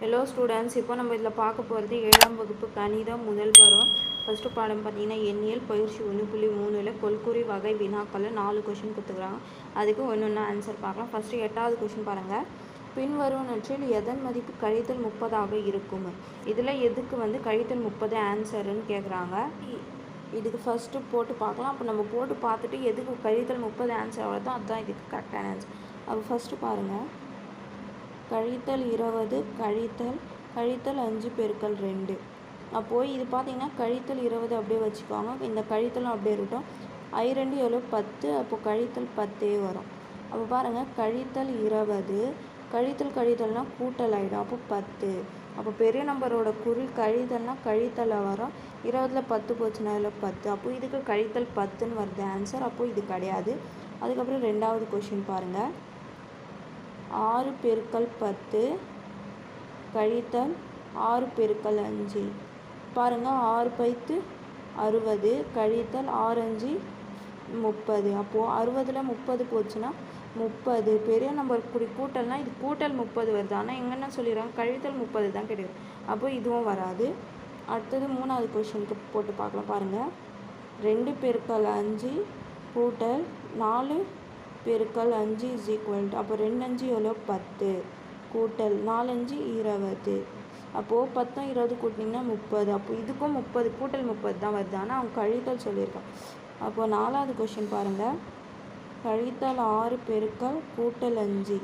Hello students இப்போ நம்ம இதில் பார்க்க போகிறது ஏழாம் வகுப்பு கணிதம் முதல் வரும். ஃபஸ்ட்டு பாடம் பார்த்தீங்கன்னா எண்ணியல் பயிற்சி ஒன்று புள்ளி மூணில் கொல்குறி வகை வினாக்களில் நாலு கொஷின் கொடுத்துக்கிறாங்க அதுக்கு ஒன்று ஒன்று ஆன்சர் பார்க்கலாம். ஃபஸ்ட்டு எட்டாவது கொஷின் பாருங்கள் பின்வருவனற்றில் எதன் மதிப்பு கழித்தல் முப்பதாக இருக்கும்? இதில் எதுக்கு வந்து கழித்தல் முப்பது ஆன்சருன்னு கேட்குறாங்க இதுக்கு ஃபஸ்ட்டு போட்டு பார்க்கலாம். அப்போ நம்ம போட்டு பார்த்துட்டு எதுக்கு கழித்தல் முப்பது ஆன்சர் வருதோ அதுதான் இதுக்கு கரெக்டான ஆன்சர் அப்போ ஃபஸ்ட்டு பாருங்கள் கழித்தல் இருபது கழித்தல் கழித்தல் அஞ்சு பெருக்கல் ரெண்டு. அப்போது இது பார்த்தீங்கன்னா கழித்தல் இருபது அப்படியே வச்சுக்கோங்க. இந்த கழித்தலும் அப்படியே இருக்கட்டும். ஐ ரெண்டு எவ்வளோ பத்து. அப்போ கழித்தல் பத்தே வரும். அப்போ பாருங்கள் கழித்தல் இருபது கழித்தல் கழித்தல்னால் கூட்டல் ஆகிடும் அப்போ பத்து. அப்போ பெரிய நம்பரோட குறி கழித்தல்னால் கழித்தலை வரும். இருபதில் பத்து போச்சுன்னா இதில் பத்து. அப்போ இதுக்கு கழித்தல் பத்துன்னு வருது ஆன்சர் அப்போது இது கிடையாது. அதுக்கப்புறம் ரெண்டாவது கொஷின் பாருங்கள் ஆறு பெருக்கல் பத்து கழித்தல் ஆறு பெருக்கல் அஞ்சு. பாருங்கள் ஆறு பைத்து அறுபது கழித்தல் ஆறு அஞ்சு முப்பது. அப்போது அறுபதில் முப்பது போச்சுன்னா முப்பது. பெரிய நம்பர் கூடி கூட்டல்னால் இது கூட்டல் முப்பது வருது. ஆனால் எங்கன்னா சொல்லிடுறாங்க? கழித்தல் முப்பது தான் கிடையாது. அப்போ இதுவும் வராது. அடுத்தது மூணாவது கொஷனுக்கு போட்டு பார்க்கலாம். பாருங்கள் ரெண்டு பெருக்கல் அஞ்சு கூட்டல் நாலு பெருக்கல் அஞ்சு இஸ் ஈக்குவல் டு அப்போ ரெண்டு அஞ்சு எவ்வளோ பத்து. கூட்டல் நாலஞ்சு இருபது. அப்போது பத்தும் இருபது கூட்டினீங்கன்னா முப்பது. அப்போ இதுக்கும் முப்பது கூட்டல் முப்பது தான் வருது. ஆனால் அவங்க கழித்தல் சொல்லியிருக்கான் அப்போது நாலாவது கொஷின் பாருங்கள் கழித்தல் ஆறு பெருக்கல் கூட்டல் அஞ்சு.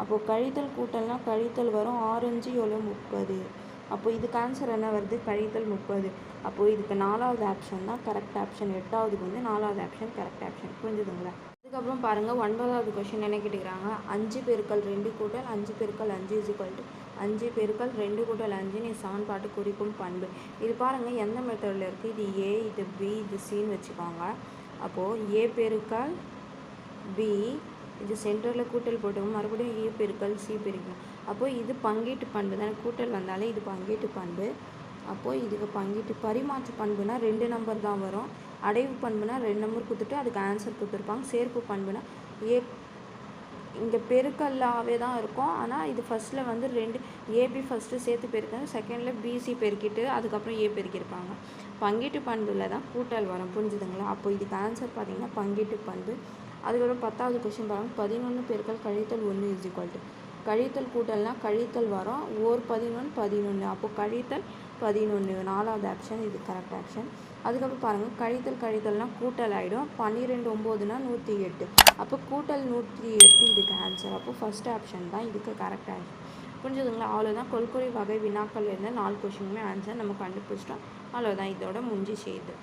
அப்போது கழித்தல் கூட்டல்னால் கழித்தல் வரும். ஆறஞ்சு எவ்வளோ முப்பது. அப்போ இதுக்கு ஆன்சர் என்ன வருது? கழித்தல் முப்பது. அப்போது இதுக்கு நாலாவது ஆப்ஷன் தான் கரெக்ட் ஆப்ஷன் எட்டாவதுக்கு வந்து நாலாவது ஆப்ஷன் கரெக்ட் ஆப்ஷன் புரிஞ்சுதுங்களா? அதுக்கப்புறம் பாருங்கள் ஒன்பதாவது கொஷின் என்ன கேட்டுக்கிறாங்க? அஞ்சு பெருக்கள் ரெண்டு கூட்டல் அஞ்சு பெருக்கள் அஞ்சு இஸ் ஈக்குவல் டு அஞ்சு பெருக்கள் ரெண்டு கூட்டல் அஞ்சு நீ சமன்பாட்டு குறிக்கும் பண்பு. இது பாருங்கள் எந்த மெத்தடில் இருக்குது இது ஏ இது பி இது சின்னு வச்சுக்கோங்க. அப்போது ஏ பெருக்கள் பி இது சென்டரில் கூட்டல் போட்டு மறுபடியும் ஏ பெருக்கள் சி பெருக்கல். அப்போது இது பங்கீட்டு பண்பு தானே? கூட்டல் வந்தாலே இது பங்கீட்டு பண்பு. அப்போது இதுக்கு பங்கீட்டு பரிமாற்று பண்புனா ரெண்டு நம்பர் தான் வரும். அடைவு பண்புனா ரெண்டு நம்பர் கொடுத்துட்டு அதுக்கு ஆன்சர் கொடுத்துருப்பாங்க. சேர்ப்பு பண்புனா ஏ இங்கே பெருக்கல்லாவே தான் இருக்கும். ஆனால் இது ஃபஸ்ட்டில் வந்து ரெண்டு ஏபி ஃபஸ்ட்டு சேர்த்து பெருக்கணும் செகண்டில் பிசி பெருக்கிட்டு அதுக்கப்புறம் ஏ பெருக்கியிருப்பாங்க. பங்கீட்டு பண்பில் தான் கூட்டல் வரும். புரிஞ்சுதுங்களா? அப்போ இதுக்கு ஆன்சர் பார்த்தீங்கன்னா பங்கீட்டு பண்பு. அதுக்கப்புறம் பத்தாவது கொஷின் பாருங்கள் பதினொன்று பெருக்கல் கழித்தல் ஒன்று இஸ் ஈக்குவல் டு கழித்தல் கூட்டல்னால் கழித்தல் வரும். ஓர் பதினொன்று பதினொன்று அப்போது கழித்தல் பதினொன்று நாலாவது ஆப்ஷன் இது கரெக்ட் ஆப்ஷன் அதுக்கப்புறம் பாருங்கள் கழித்தல் கழித்தல்னால் கூட்டல் ஆகிடும் பன்னிரெண்டு ஒம்போதுனா நூற்றி எட்டு. அப்போ கூட்டல் நூற்றி எட்டு இதுக்கு ஆன்சர் அப்போ ஃபஸ்ட் ஆப்ஷன் தான் இதுக்கு கரெக்ட் ஆன்சர் புரிஞ்சதுங்களா? அவ்வளோதான் கொல்குறை வகை வினாக்கள் இருந்த நாலு கொஷினுமே ஆன்சர் நம்ம கண்டுபிடிச்சிட்டோம். அவ்வளோதான் இதோட முடிஞ்சு செய்யுது